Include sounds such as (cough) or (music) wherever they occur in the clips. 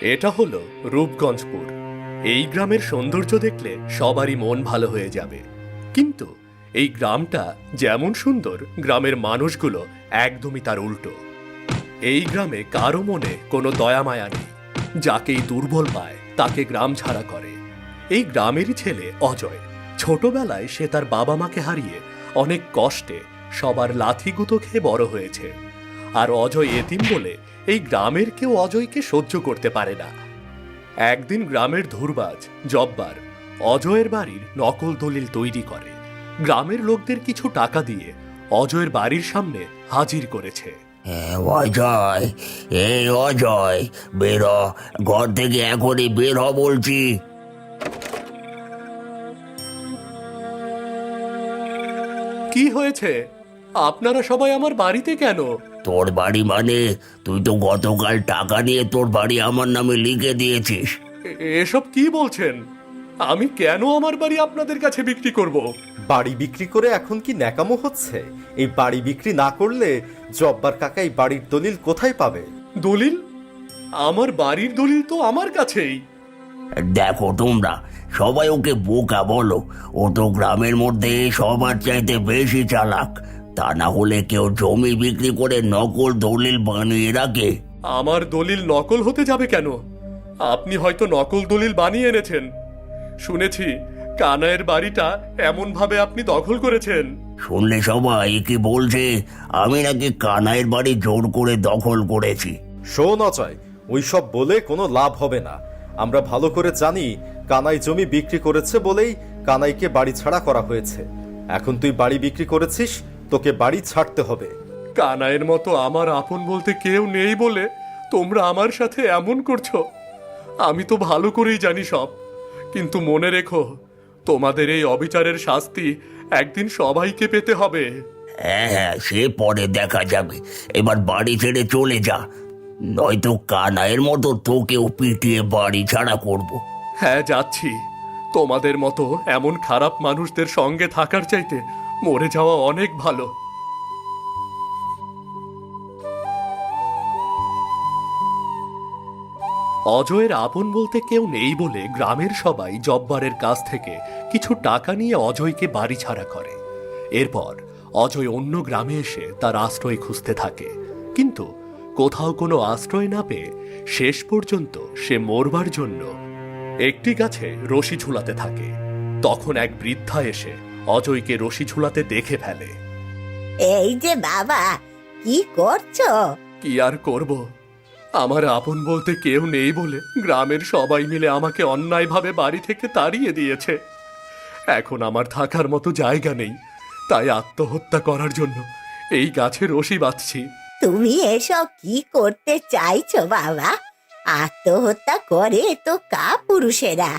এটা হলো রূপগঞ্জপুর। এই গ্রামের সৌন্দর্য দেখলে সবারই মন ভালো হয়ে যাবে। কিন্তু এই গ্রামটা যেমন সুন্দর, গ্রামের মানুষগুলো একদমই তার উল্টো। এই গ্রামে কারও মনে কোনো দয়া মায়া নেই। যাকেই দুর্বল পায়, তাকে গ্রাম ছাড়া করে। এই গ্রামেরই ছেলে অজয়। ছোটবেলায় সে তার বাবা মাকে হারিয়ে অনেক কষ্টে সবার লাথি গুঁতো খেয়ে বড় হয়েছে। আর অজয় এতিম বলে এই গ্রামের কেউ অজয়কে সহ্য করতে পারে না। একদিন গ্রামের ধুরবাজ জব্বার অজয়ের বাড়ির নকল দলিল তৈরি করে। গ্রামের লোকদের কিছু টাকা দিয়ে অজয়ের বাড়ির সামনে হাজির করেছে। অজয় এই অজয় বের ঘর থেকে এখনই বের হ বলছি। কি হয়েছে? আপনারা সবাই আমার বাড়িতে কেন? তোর বাড়ি মানে? তুই তো গতকাল টাকা নিয়ে তোর বাড়ি আমার নামে লিখে দিয়েছিস। এ- এসব কি বলছেন? আমি কেন আমার বাড়ি আপনাদের কাছে বিক্রি করব? বাড়ি বিক্রি করে এখন কি ন্যাকামো হচ্ছে? এই বাড়ি বিক্রি না করলে জব্বার কাকা এই বাড়ির দলিল কোথায় পাবে? দলিল? আমার বাড়ির দলিল তো আমার কাছেই। দেখো তোমরা সবাই ওকে বোকা বলো। ও তো গ্রামের মধ্যে সবার চাইতে বেশি চালাক। তা না হলে কেউ জমি বিক্রি করে নকল দলিল বানিয়ে রাখে। আমার দলিল নকল হতে যাবে কেন? আপনি হয়তো নকল দলিল বানিয়ে এনেছেন। শুনেছি কানায়ের বাড়িটা এমন ভাবে আপনি দখল করেছেন। শুনলে সবাই কি বলছে আমি নাকি কানাইয়ের বাড়ি জোর করে দখল করেছি। শোন অজয় ওইসব বলে কোনো লাভ হবে না। আমরা ভালো করে জানি কানাই জমি বিক্রি করেছে বলেই কানাইকে বাড়ি ছাড়া করা হয়েছে। এখন তুই বাড়ি বিক্রি করেছিস তোকে বাড়ি ছাড়তে হবে। কানায়ের মতো আমার আপন বলতে কেউ নেই বলে তোমরা আমার সাথে এমন করছ। আমি তো ভালো করেই জানি সব। কিন্তু মনে রেখো তোমাদের এই অবিচারের শাস্তি একদিন সবাইকে পেতে হবে। হ্যাঁ হ্যাঁ সে পরে দেখা যাবে। এবার বাড়ি ছেড়ে চলে যা। নয়তো কানাইয়ের মতো তোকেও পিটিয়ে বাড়ি ছাড়া করব। হ্যাঁ যাচ্ছি। তোমাদের মতো এমন খারাপ মানুষদের সঙ্গে থাকার চাইতে মরে যাওয়া অনেক ভালো। অজয়ের আপন বলতে কেউ নেই বলে গ্রামের সবাই জব্বারের কাছ থেকে কিছু টাকা নিয়ে অজয়কে বাড়ি ছাড়া করে। এরপর অজয় অন্য গ্রামে এসে তার আশ্রয় খুঁজতে থাকে। কিন্তু কোথাও কোনো আশ্রয় না পেয়ে শেষ পর্যন্ত সে মরবার জন্য একটি গাছে রশি ঝুলাতে থাকে। তখন এক বৃদ্ধা এসে অজয়কে রশি ঝুলাতে দেখে ফেলে। এই যে বাবা কি করছ? কি আর করব? আমার আপন বলতে কেউ নেই বলে গ্রামের সবাই মিলে আমাকে অন্যায়ভাবে বাড়ি থেকে তাড়িয়ে দিয়েছে। এখন আমার থাকার মতো জায়গা নেই তাই আত্মহত্যা করার জন্য এই গাছে রশি বাঁধছি। তুমি এসব কি করতে চাইছো বাবা? আত্মহত্যা করে তো কাপুরুষেরা।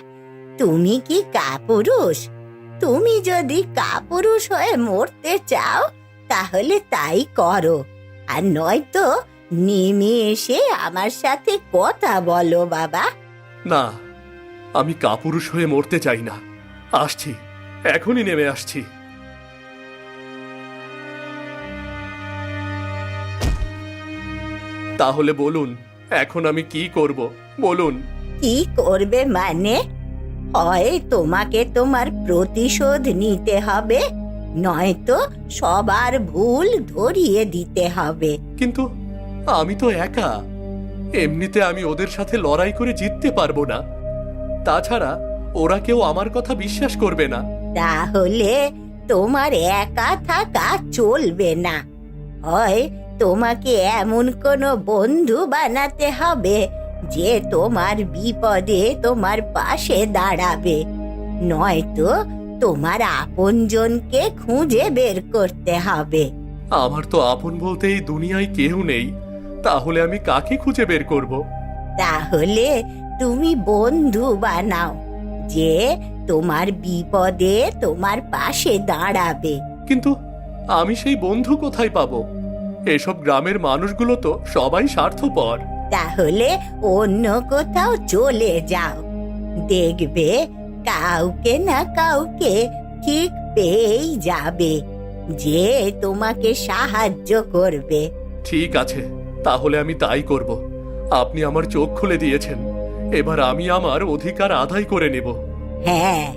তুমি কি কাপুরুষ? তুমি যদি কাপুরুষ হয়ে মরতে চাও তাহলে তাই করো। আর নয়তো নেমে এসে আমার সাথে কথা বলো বাবা। না আমি কাপুরুষ হয়ে মরতে চাই না। আসছি এখনই নেমে আসছি। তাহলে বলুন এখন আমি কি করব? বলুন। কি করবে মানে? হয় তোমাকে তোমার প্রতিশোধ নিতে হবে নয়তো সবার ভুল ধরিয়ে দিতে হবে। কিন্তু আমি তো একা। এমনিতে আমি ওদের সাথে লড়াই করে জিততে পারব না। তাছাড়া ওরা কেউ আমার কথা বিশ্বাস করবে না। তাহলে তোমার একা থাকা চলবে না। হয় তোমাকে এমন কোনো বন্ধু বানাতে হবে যে তোমার বিপদে তোমার পাশে দাঁড়াবে। নয়তো তোমার আপনজনকে খুঁজে বের করতে হবে। আমার তো আপন বলতে এই দুনিয়ায় কেউ নেই। তাহলে আমি কাকে খুঁজে বের করব? তাহলে তুমি বন্ধু বানাও যে তোমার বিপদে তোমার পাশে দাঁড়াবে। কিন্তু আমি সেই বন্ধু কোথায় পাবো? এসব গ্রামের মানুষগুলো তো সবাই স্বার্থপর। তাহলে অন্য কোথাও চলে যাও। দেখবে কাউকে না কাউকে ঠিক পেয়েই যাবে যে তোমাকে সাহায্য করবে। ঠিক আছে তাহলে আমি তাই করব। আপনি আমার চোখ খুলে দিয়েছেন এবার আমি আমার অধিকার আদায় করে নেব। হ্যাঁ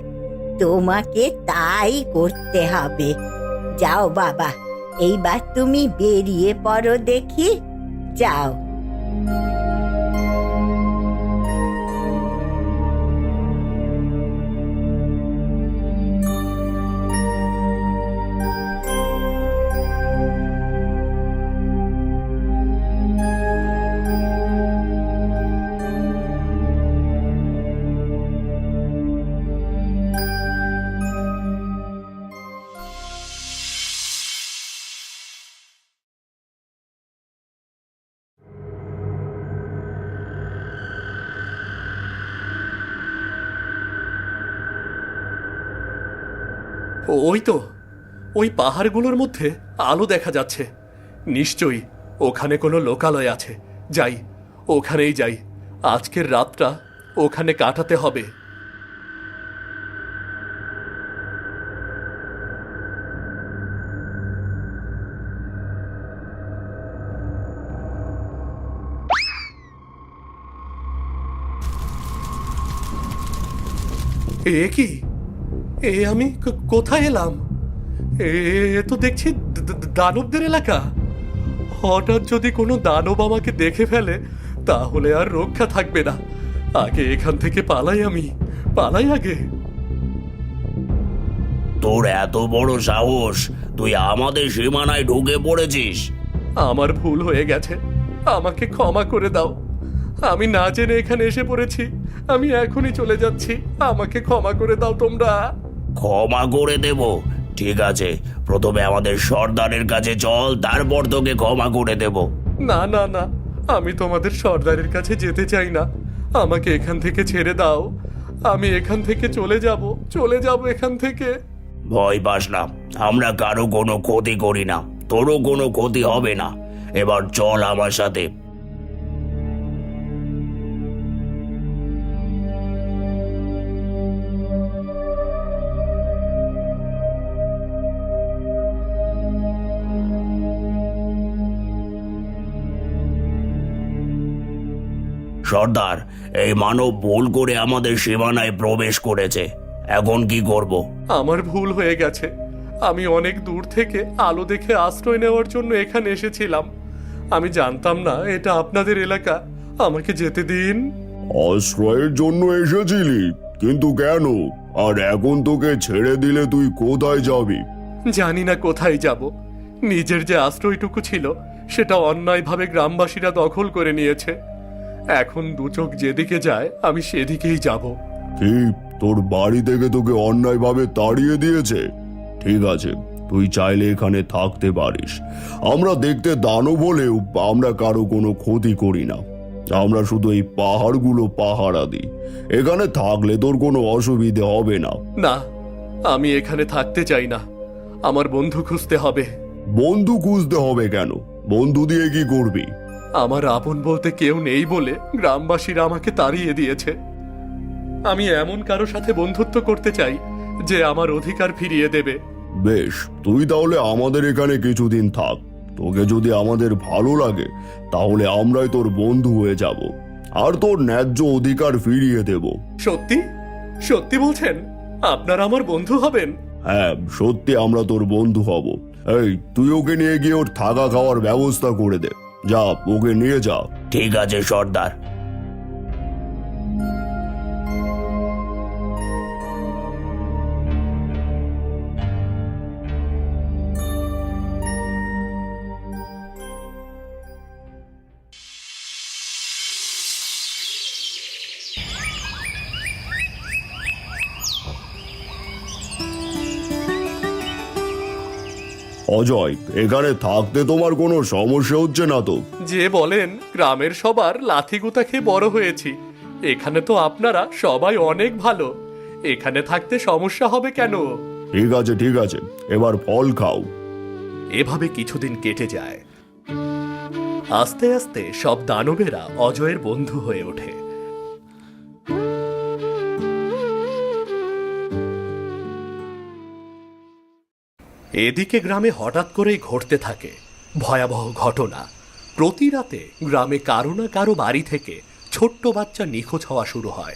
তোমাকে তাই করতে হবে। যাও বাবা এইবার তুমি বেরিয়ে পড়ো দেখি। যাও। Thank you. ওই তো ওই পাহাড়গুলোর মধ্যে আলো দেখা যাচ্ছে। নিশ্চয়ই ওখানে কোনো লোকালয় আছে। যাই, ওখানেই যাই। আজকের রাতটা ওখানে কাটাতে হবে। এ কি? এ আমি কোথায় এলাম? এ তো দেখছি দানবদের এলাকা। হঠাৎ যদি কোনো দানব আমাকে দেখে ফেলে তাহলে আর রক্ষা থাকবে না। আগে এখান থেকে পালাই আমি। পালাই আগে। তোর এত বড় সাহস তুই আমাদের সীমানায় ঢুকে পড়েছিস। আমার ভুল হয়ে গেছে। আমাকে ক্ষমা করে দাও। আমি না জেনে এখানে এসে পড়েছি। আমি এখনই চলে যাচ্ছি। আমাকে ক্ষমা করে দাও তোমরা। ক্ষমা করে দেব। ঠিক আছে প্রথমে আমাদের সর্দারের কাছে চল তারপর তোকে ক্ষমা করে দেব। না না না আমি তোমাদের সর্দারের কাছে যেতে চাই না। আমাকে এখান থেকে ছেড়ে দাও। আমি এখান থেকে চলে যাব চলে যাব এখান থেকে। ভয় পাস না আমরা কারও কোনো ক্ষতি করি না তোরও কোনো ক্ষতি হবে না। এবার চল আমার সাথে। সর্দার এই মানব ভুল করে আমাদের সীমানায় প্রবেশ করেছে। এখন কি করব? আমার ভুল হয়ে গেছে। আমি অনেক দূর থেকে আলো দেখে আশ্রয় নেওয়ার জন্য এখানে এসেছিলাম। আমি জানতাম না এটা আপনাদের এলাকা। আমাকে যেতে দিন। আশ্রয়ের জন্য এসেছিলি কিন্তু কেন? আর এখন তোকে ছেড়ে দিলে তুই কোথায় যাবি? জানি না কোথায় যাব। নিজের যে আশ্রয়টুকু ছিল সেটা অন্যায়ভাবে গ্রামবাসীরা দখল করে নিয়েছে। এখন দু চোখ যেদিকে যায় আমি সেদিকেই যাব। কি? তোর বাড়ি থেকে তোকে অন্যায়ভাবে তাড়িয়ে দিয়েছে? ঠিক আছে তুই চাইলে এখানে থাকতে পারিস। আমরা দেখতে দানব হলেও আমরা কারও কোনো ক্ষতি করি না। আমরা শুধু এই পাহাড়গুলো পাহারা দিই। এখানে থাকলে তোর কোনো অসুবিধে হবে না। না আমি এখানে থাকতে চাই না। আমার বন্ধু খুঁজতে হবে। বন্ধু খুঁজতে হবে কেন? বন্ধু দিয়ে কি করবি? আমার আপন বলতে কেউ নেই বলে গ্রামবাসীরা আমাকে তাড়িয়ে দিয়েছে। আমি এমন কারও সাথে বন্ধুত্ব করতে চাই যে আমার অধিকার ফিরিয়ে দেবে। বেশ তুই তাহলে আমাদের এখানে কিছুদিন থাক। তোকে যদি আমাদের ভালো লাগে তাহলে আমরাই তোর বন্ধু হয়ে যাব। আর তোর ন্যায্য অধিকার ফিরিয়ে দেব। সত্যি? সত্যি বলছেন? আপনারা আমার বন্ধু হবেন? হ্যাঁ সত্যি আমরা তোর বন্ধু হব। এই তুই ওকে নিয়ে গিয়ে ওর থাকা খাওয়ার ব্যবস্থা করে দে। যা ওকে নিয়ে যাও। ঠিক আছে সর্দার। অজয় এখানে থাকতে তোমার কোনো সমস্যা হচ্ছে না তো? যে বলেন গ্রামের সবার লাথিগুতা খেয়ে বড় হয়েছি। এখানে তো আপনারা সবাই অনেক ভালো। এখানে থাকতে সমস্যা হবে কেন? ঠিক আছে ঠিক আছে। এবার ফল খাও। এভাবে কিছুদিন কেটে যায়। আস্তে আস্তে সব দানবেরা অজয়ের বন্ধু হয়ে ওঠে। এদিকে গ্রামে হঠাৎ করেই ঘটতে থাকে ভয়াবহ ঘটনা। প্রতি রাতে গ্রামে কারও না কারও বাড়ি থেকে ছোট্ট বাচ্চা নিখোঁজ হওয়া শুরু হয়।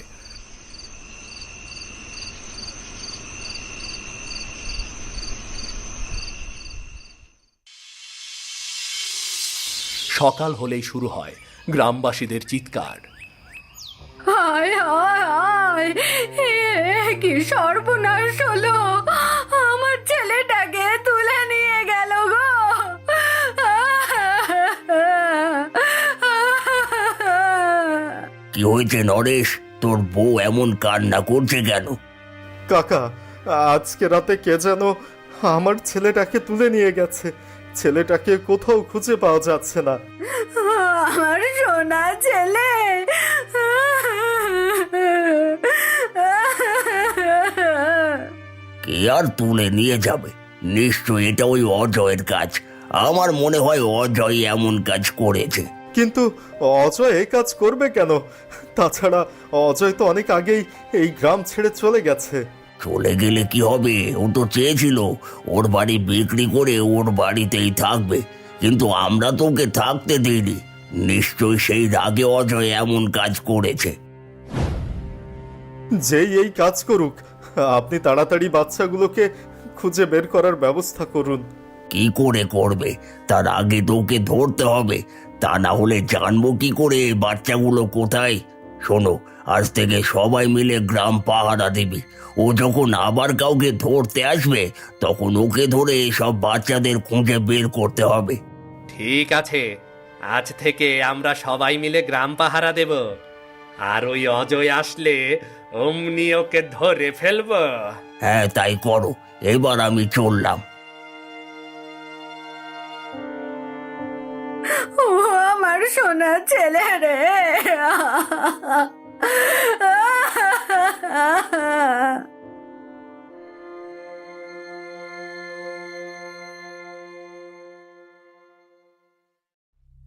সকাল হলেই শুরু হয় গ্রামবাসীদের চিৎকার। হায় হায় হায় কি সর্বনাশ হলো আমার ছেলেটাকে তুলে নিয়ে গেল গো কি হয়েছে নরেশ? তোর বউ এমন কান্না করছে কেন? কাকা আজকে রাতে কে যেন আমার ছেলেটাকে তুলে নিয়ে গেছে। ছেলেটাকে কোথাও খুঁজে পাওয়া যাচ্ছে না। আমার সোনা ছেলে। কে আর তুলে নিয়ে যাবে? নিশ্চয় এটা ওই অজয়ের কাজ। আমার মনে হয় অজয় এমন কাজ করেছে। কিন্তু অজয় এই কাজ করবে কেন? তাছাড়া অজয় তো অনেক আগেই এই গ্রাম ছেড়ে চলে গেছে। চলে গেলে কি হবে? ও তো চেয়েছিল ওর বাড়ি বিক্রি করে ওর বাড়িতেই থাকবে। কিন্তু আমরা তো ওকে থাকতে দিইনি। নিশ্চয় সেই রাগে অজয় এমন কাজ করেছে। যেই এই কাজ করুক আপনি তাড়াতাড়ি বাচ্চাগুলোকে খুঁজে বের করার ব্যবস্থা করুন। কি করে করবে? তার আগে তো ওকে ধরতে হবে। তা না হলে জানব কি করে বাচ্চাগুলো কোথায়? শোনো আজ থেকে সবাই মিলে গ্রাম পাহারা দিবি। ও যখন আবার কাউকে ধরতে আসবে তখন ওকে ধরে সব বাচ্চাদের খুঁজে বের করতে হবে। ঠিক আছে আজ থেকে আমরা সবাই মিলে গ্রাম পাহারা দেব। আর ওই অজয় আসলে অমনি ওকে ধরে ফেলব। হ্যাঁ তাই করো। এবার আমি চললাম। আমার সোনা ছেলে রে।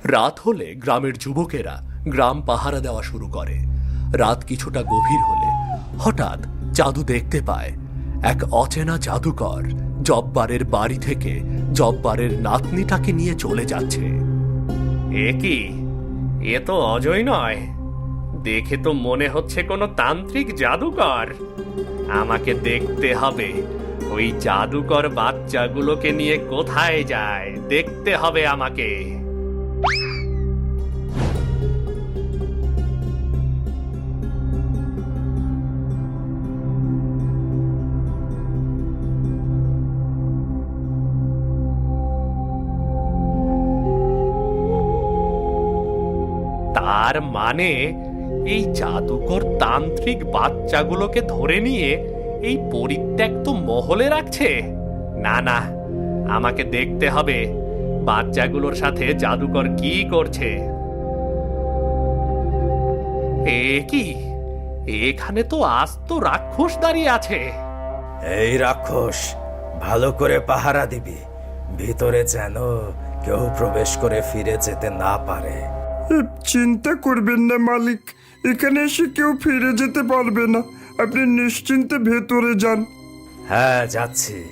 রাত হলে গ্রামের যুবকেরা গ্রাম পাহারা দেওয়া শুরু করে। রাত কিছুটা গভীর হলে হঠাৎ জাদু দেখতে পায়। এক অচেনা জাদুকর জব্বারের বাড়ি থেকে জব্বারের নাতনিটাকে নিয়ে চলে যাচ্ছে। এ কি? এ তো অজয় নয়। দেখে তো মনে হচ্ছে কোনো তান্ত্রিক জাদুকর। আমাকে দেখতে হবে। ওই জাদুকর বাচ্চাগুলোকে নিয়ে কোথায় যায়? দেখতে হবে আমাকে। তার মানে এই জাদুকর তান্ত্রিক বাচ্চাগুলোকে ধরে নিয়ে এই পরিত্যক্ত মহলে রাখছে? না না, আমাকে দেখতে হবে বাচ্চাগুলোর সাথে জাদুকর কি করছে। এ কি? এখানে তো আস্ত রাক্ষস দাঁড়িয়ে আছে। এই রাক্ষস, ভালো করে পাহারা দিবি। ভিতরে যেন কেউ প্রবেশ করে ফিরে যেতে না পারে। চিন্তা করবেন না মালিক। এখানে এসে কেউ ফিরে যেতে পারবে না। আপনি নিশ্চিন্তে ভেতরে যান। হ্যাঁ যাচ্ছি।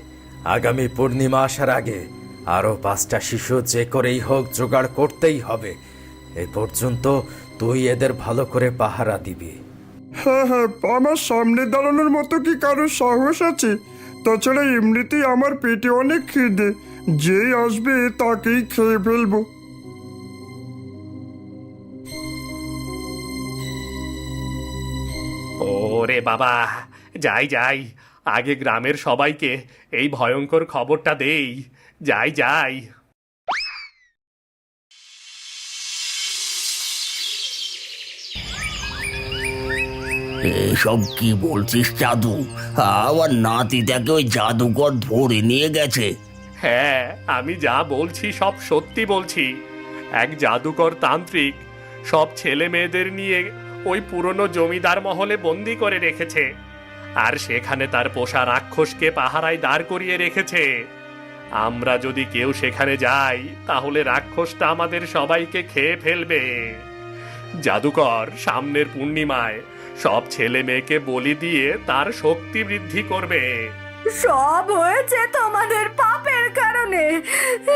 আগামী পূর্ণিমা আসার আগে আরও পাঁচটা শিশু যে করেই হোক জোগাড় করতেই হবে। এ পর্যন্ত তুই এদের ভালো করে পাহারা দিবি। হ্যাঁ হ্যাঁ আমার সামনে দাঁড়ানোর মতো কি কারও সাহস আছে? তাছাড়া এমনিতেই আমার পেটে অনেক খিদে। যেই আসবে তাকেই খেয়ে ফেলব। ওরে বাবা যাই যাই আগে গ্রামের সবাইকে এই ভয়ঙ্কর খবরটা দেই যাই যাই। এসব কি বলছিস জাদু? আমার নাতিটাকে ওই জাদুকর ধরে নিয়ে গেছে। হ্যাঁ আমি যা বলছি সব সত্যি বলছি। এক জাদুকর তান্ত্রিক সব ছেলে মেয়েদের নিয়ে ওই পুরনো জমিদার মহলে বন্দি করে রেখেছে। আর সেখানে তার পোষা রাক্ষসকে পাহারায় দাঁড় করিয়ে রেখেছে। আমরা যদি কেউ সেখানে যাই, তাহলে রাক্ষসটা আমাদের সবাইকে খেয়ে ফেলবে। জাদুকর, সামনের পূর্ণিমায় সব ছেলে মেয়েকে বলি দিয়ে তার শক্তি বৃদ্ধি করবে। সব হয়েছে তোমাদের পাপের কারণে।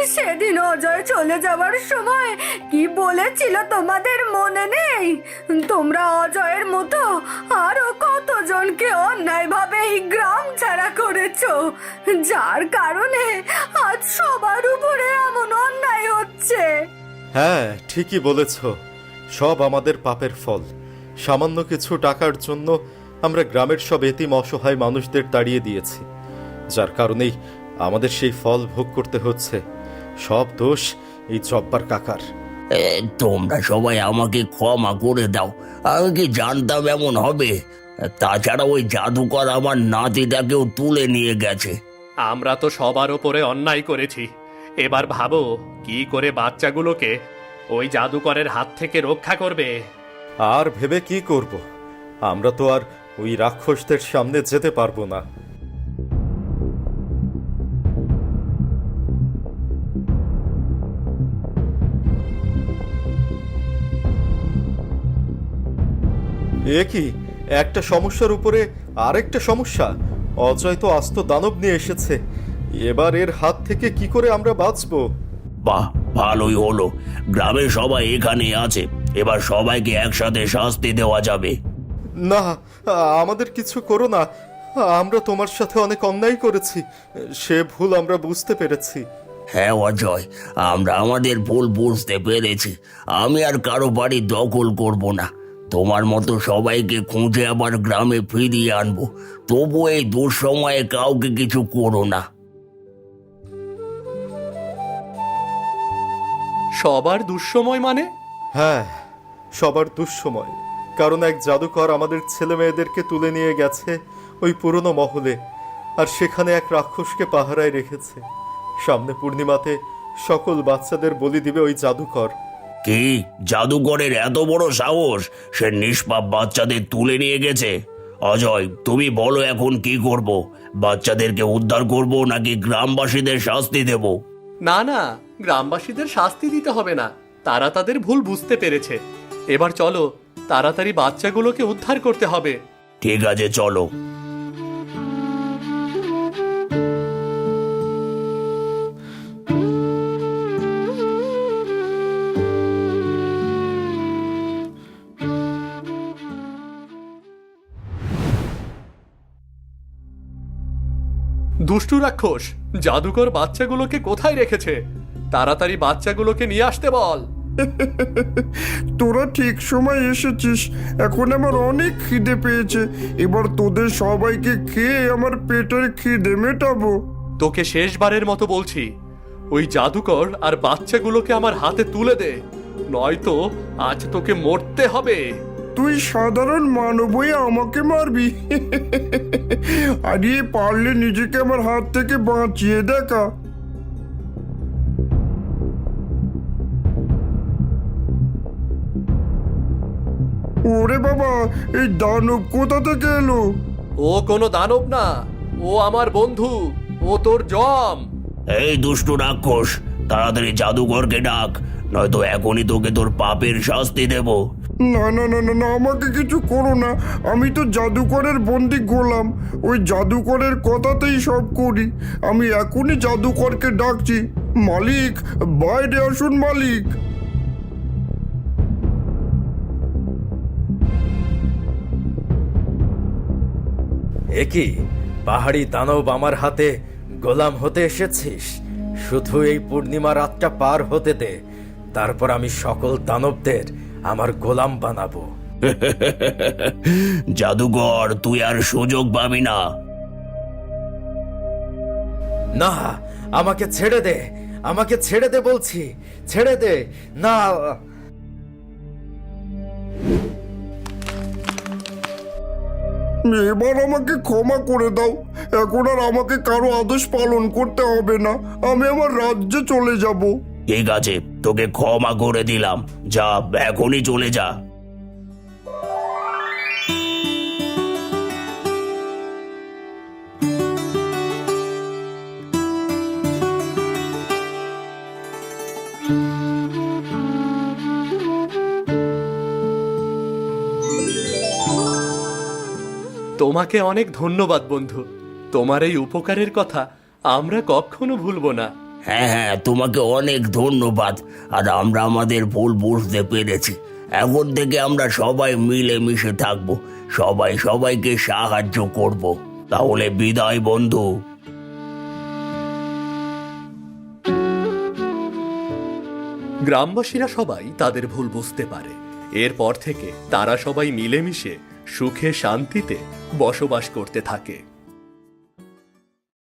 সেদিন অজয় চলে যাওয়ার সময় কি বলেছিল তোমাদের মনে নেই? তোমরা অজয়ের মতো আরও কতজনকে অন্যায়ভাবে এই গ্রাম ছাড়া করেছ? যার কারণে আজ সবার উপরে এমন অন্যায় হচ্ছে। হ্যাঁ ঠিকই বলেছ। সব আমাদের পাপের ফল। সামান্য কিছু টাকার জন্য আমরা গ্রামের সব এতিম অসহায় মানুষদের তাড়িয়ে দিয়েছি। যার কারণেই আমাদের সেই ফল ভোগ করতে হচ্ছে। সব দোষ এই জব্বার কাকার। তোমরা সবাই আমাকে ক্ষমা করে দাও। আমি কি জানতাম এমন হবে? তাছাড়া ওই জাদুকর আমার নাতিটাকেও তুলে নিয়ে গেছে। আমরা তো সবার ওপরে অন্যায় করেছি। এবার ভাবো কি করে বাচ্চাগুলোকে ওই জাদুকরের হাত থেকে রক্ষা করবে? আর ভেবে কি করব? আমরা তো আর ওই রাক্ষসদের সামনে যেতে পারব না। এ কি একটা সমস্যার উপরে আরেকটা সমস্যা? অজয় তো আস্ত দানব নিয়ে এসেছে। এবার এর হাত থেকে কি করে আমরা বাঁচবো? বাহ ভালোই হলো। গ্রামের সবাই এখানে আছে। এবার সবাইকে একসাথে শাস্তি দেওয়া যাবে। না আমাদের কিছু করো না। আমরা তোমার সাথে অনেক অন্যায় করেছি। সে ভুল আমরা বুঝতে পেরেছি। হ্যাঁ অজয় আমরা আমাদের ভুল বুঝতে পেরেছি। আমি আর কারও বাড়ি দখল করব না। তোমার মতো সবাইকে খুঁজে আবার গ্রামে ফিরিয়ে আনব। তবু এই দুঃসময়ে কাউকে কিছু করো না। সবার দুঃসময় মানে? হ্যাঁ সবার দুঃসময়। কারণ এক জাদুকর আমাদের ছেলে মেয়েদেরকে তুলে নিয়ে গেছে ওই পুরনো মহলে আর সেখানে এক রাক্ষসকে পাহারায় রেখেছে। সামনে পূর্ণিমাতে সকল বাচ্চাদের বলি দিবে ওই জাদুকর। কি? জাদুকরের এত বড় সাহস? সে নিষ্পাপ বাচ্চাদের তুলে নিয়ে গেছে। অজয় তুমি বলো এখন কি করব? বাচ্চাদেরকে উদ্ধার করব নাকি গ্রামবাসীদের শাস্তি দেব? না না গ্রামবাসীদের শাস্তি দিতে হবে না। তারা তাদের ভুল বুঝতে পেরেছে। এবার চলো তাড়াতাড়ি বাচ্চাগুলোকে উদ্ধার করতে হবে। ঠিক আছে চলো। দুষ্টু রাক্ষস জাদুকর বাচ্চাগুলোকে কোথায় রেখেছে? তাড়াতাড়ি বাচ্চাগুলোকে নিয়ে আসতে বল। তোরা ঠিক সময় এসেছিস এখন আমার অনেক খিদে পেয়েছে। এবার তোদের সবাইকে খেয়ে আমার পেটের খিদে মেটাবো। তোকে শেষবারের মতো বলছি ওই জাদুকর আর বাচ্চাগুলোকে আমার হাতে তুলে দে নয়তো আজ তোকে মরতে হবে। তুই সাধারণ মানব হয়ে আমাকে মারবি। আরে পারলে নিজেকে আমার হাত থেকে বাঁচিয়ে দেখা। ওরে বাবা এই দানব কোথা থেকে এলো? ও কোনো দানব না ও আমার বন্ধু ও তোর জম। এই দুষ্টু রাক্ষস তাড়াতাড়ি জাদুঘরকে ডাক নয়তো এখনই তোকে তোর পাপের শাস্তি দেব। না না না না আমাকে কিছু করো না। আমি তো জাদুকরের বন্দি গোলাম। ওই জাদুকরের কথাতেই সব করি। আমি এখনই জাদুকরকে ডাকছি। মালিক, বাইরে আসুন মালিক। একই পাহাড়ি দানব আমার হাতে গোলাম হতে এসেছিস? শুধু এই পূর্ণিমা রাতটা পার হতে দে। তারপর আমি সকল দানবদের আমার গোলাম বানাবো। (laughs) জাদুঘর তুই আর সুযোগ পাবি না। না আমাকে ছেড়ে দে আমাকে ছেড়ে দে বলছি ছেড়ে দে না। এবার আমাকে ক্ষমা করে দাও। এখন আর আমাকে কারও আদেশ পালন করতে হবে না। আমি আমার রাজ্যে চলে যাব। ঠিক আছে তোকে ক্ষমা করে দিলাম। যা, এখনই চলে যা। তোমাকে অনেক ধন্যবাদ বন্ধু। তোমার এই উপকারের কথা আমরা কখনো ভুলবো না। হ্যাঁ হ্যাঁ তোমাকে অনেক ধন্যবাদ। আর আমরা আমাদের ভুল বুঝতে পেরেছি। এখন থেকে আমরা সবাই মিলে মিশে থাকব। সবাই সবাইকে সাহায্য করব। তাহলে বিদায়, বন্ধু। গ্রামবাসীরা সবাই তাদের ভুল বুঝতে পারে। এরপর থেকে তারা সবাই মিলেমিশে সুখে শান্তিতে বসবাস করতে থাকে।